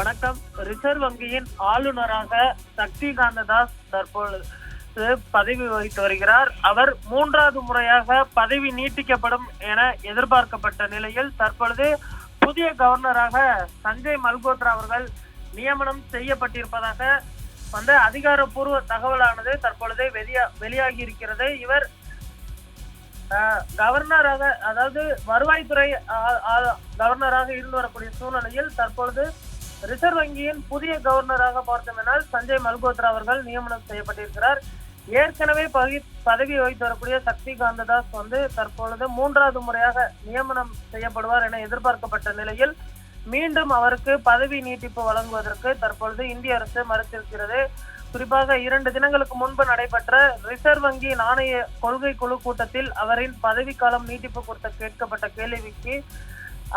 வணக்கம். ரிசர்வ் வங்கியின் ஆளுநராக சக்திகாந்த தாஸ் தற்பொழுது பதவி வகித்து வருகிறார். அவர் மூன்றாவது முறையாக பதவி நீட்டிக்கப்படும் என எதிர்பார்க்கப்பட்ட நிலையில் தற்பொழுது புதிய கவர்னராக சஞ்சய் மல்கோத்ரா அவர்கள் நியமனம் செய்யப்பட்டிருப்பதாக வந்து அதிகாரப்பூர்வ தகவலானது தற்பொழுது வெளியா வெளியாகி இருக்கிறது இவர் ஆஹ், கவர்னராக அதாவது வருவாய்த்துறை கவர்னராக இருந்து வரக்கூடிய சூழ்நிலையில் தற்பொழுது ரிசர்வ் வங்கியின் புதிய கவர்னராக பார்த்தோமென்றால் சஞ்சய் மல்கோத்ரா அவர்கள் நியமனம் செய்யப்பட்டிருக்கிறார். ஏற்கனவே பகி பதவி வகித்து வரக்கூடிய சக்தி காந்ததாஸ் வந்து தற்பொழுது மூன்றாவது முறையாக நியமனம் செய்யப்படுவார் என எதிர்பார்க்கப்பட்ட நிலையில் மீண்டும் அவருக்கு பதவி நீட்டிப்பு வழங்குவதற்கு தற்பொழுது இந்திய அரசு மறுத்திருக்கிறது. குறிப்பாக இரண்டு தினங்களுக்கு முன்பு நடைபெற்ற ரிசர்வ் வங்கி நாணய கொள்கை குழு கூட்டத்தில் அவரின் பதவிக்காலம் நீட்டிப்பு குறித்த கேட்கப்பட்ட கேள்விக்கு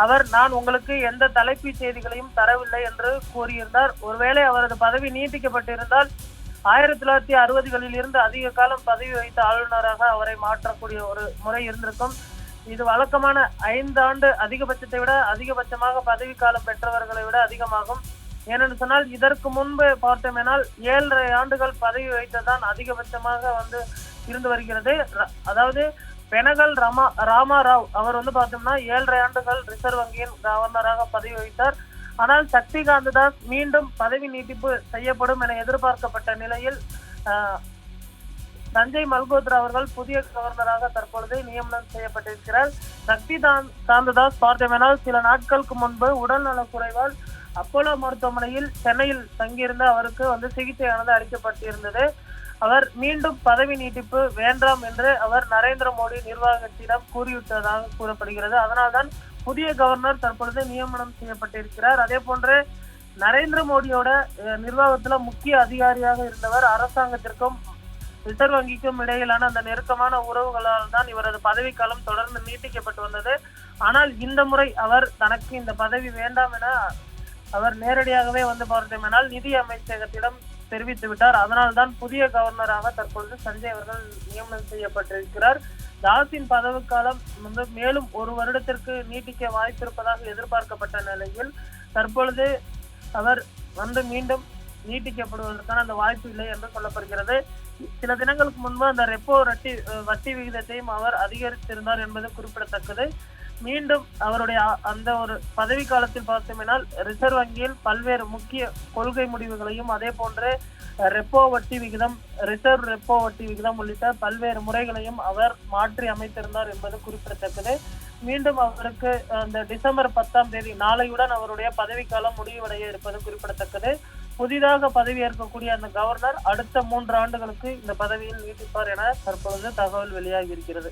அவர் நான் உங்களுக்கு எந்த தலைப்பு செய்திகளையும் தரவில்லை என்று கூறியிருந்தார். ஒருவேளை அவரது பதவி நீட்டிக்கப்பட்டிருந்தால் ஆயிரத்தி தொள்ளாயிரத்தி அறுபதுகளில் இருந்து அதிக காலம் பதவி வைத்த ஆளுநராக அவரை மாற்றக்கூடிய ஒரு முறை இருந்திருக்கும். இது வழக்கமான ஐந்து ஆண்டு அதிகபட்சத்தை விட அதிகபட்சமாக பதவி காலம் பெற்றவர்களை விட அதிகமாகும். ஏனென்று சொன்னால் இதற்கு முன்பு பார்த்தோமேனால் ஏழரை ஆண்டுகள் பதவி வைத்ததான் அதிகபட்சமாக வந்து இருந்து வருகிறது. அதாவது பெனகல் ரமா ராமாராவ் அவர் வந்து பார்த்தோம்னா ஏழரை ஆண்டுகள் ரிசர்வ் வங்கியின் கவர்னராக பதவி வகித்தார் ஆனால் சக்திகாந்த தாஸ் மீண்டும் பதவி நீட்டிப்பு செய்யப்படும் என எதிர்பார்க்கப்பட்ட நிலையில் சஞ்சய் மல்கோத்ரா அவர்கள் புதிய கவர்னராக தற்பொழுது நியமனம் செய்யப்பட்டிருக்கிறார். சக்தி காந்ததாஸ் பார்த்தோமெனால் சில நாட்களுக்கு முன்பு உடல்நலக் குறைவால் அப்போலோ மருத்துவமனையில் சென்னையில் தங்கியிருந்த அவருக்கு வந்து சிகிச்சையானது அளிக்கப்பட்டிருந்தது. அவர் மீண்டும் பதவி நீட்டிப்பு வேண்டாம் என்று அவர் நரேந்திர மோடி நிர்வாகத்திடம் கூறிவிட்டதாக கூறப்படுகிறது. அதனால்தான் புதிய கவர்னர் தற்பொழுது நியமனம் செய்யப்பட்டிருக்கிறார். அதே போன்று நரேந்திர மோடியோட நிர்வாகத்துல முக்கிய அதிகாரியாக இருந்தவர் அரசாங்கத்திற்கும் ரிசர்வ் வங்கிக்கும் இடையிலான அந்த நெருக்கமான உறவுகளால் தான் இவரது பதவிக்காலம் தொடர்ந்து நீட்டிக்கப்பட்டு வந்தது. ஆனால் இந்த முறை அவர் தனக்கு இந்த பதவி வேண்டாம் என அவர் நேரடியாகவே வந்து பார்த்தோம் நிதி அமைச்சகத்திடம் தெரிவித்து விட்டார். அதனால்தான் புதிய கவர்னராக தற்பொழுது சஞ்சய் அவர்கள் நியமனம் செய்யப்பட்டிருக்கிறார். தாஸின் பதவிக்காலம் வந்து மேலும் ஒரு வருடத்திற்கு நீட்டிக்க வாய்ப்பிருப்பதாக எதிர்பார்க்கப்பட்ட நிலையில் தற்பொழுது அவர் வந்து மீண்டும் நீட்டிக்கப்படுவதற்கான அந்த வாய்ப்பு இல்லை என்று சொல்லப்படுகிறது. சில தினங்களுக்கு முன்பு அந்த ரெப்போ வட்டி வட்டி விகிதத்தையும் அவர் அதிகரித்திருந்தார் என்பது குறிப்பிடத்தக்கது. மீண்டும் அவருடைய அந்த ஒரு பதவி காலத்தில் பார்த்தோம்னால் ரிசர்வ் வங்கியில் பல்வேறு முக்கிய கொள்கை முடிவுகளையும் அதே போன்று ரெப்போ வட்டி விகிதம் ரிசர்வ் ரெப்போ வட்டி விகிதம் உள்ளிட்ட பல்வேறு முறைகளையும் அவர் மாற்றி அமைத்திருந்தார் என்பது குறிப்பிடத்தக்கது. மீண்டும் அவருக்கு அந்த டிசம்பர் பத்தாம் தேதி நாளையுடன் அவருடைய பதவிக்காலம் முடிவடைய இருப்பது குறிப்பிடத்தக்கது. புதிதாக பதவியேற்கக்கூடிய அந்த கவர்னர் அடுத்த மூன்று ஆண்டுகளுக்கு இந்த பதவியில் நீட்டிப்பார் என தற்பொழுது தகவல் வெளியாகி இருக்கிறது.